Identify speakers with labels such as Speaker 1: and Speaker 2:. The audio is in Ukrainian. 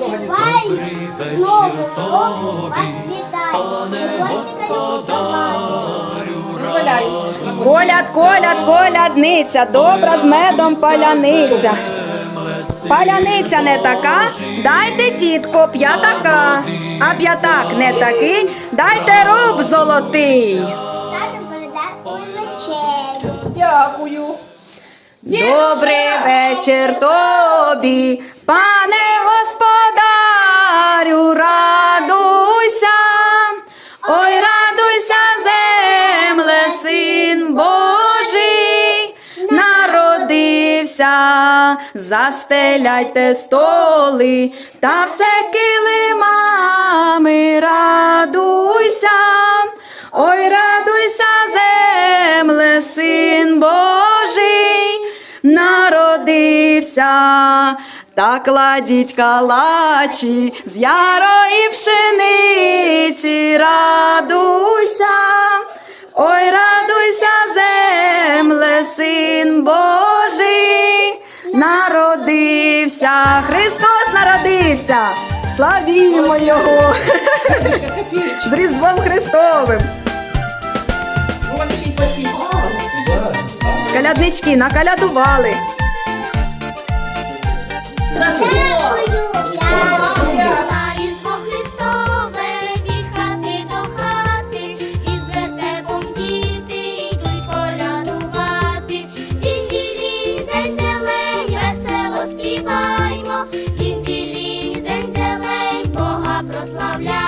Speaker 1: Добрий вечір тобі, пане господарю.
Speaker 2: Коляд, коляд, колядниця, добра з медом паляниця. Паляниця не така, дайте тітко п'ятака, а п'ятак не такий, дайте руб золотий.
Speaker 3: Дякую.
Speaker 2: Добрий вечір тобі, пане господарю, народився, застеляйте столи та все килимами, радуйся, ой, радуйся, земле, син Божий, народився. Та кладіть калачі з ярої пшениці, радуйся, народився, Христос народився, славімо Його з Різдвом Христовим. Каляднички накалядували.
Speaker 4: прославляй.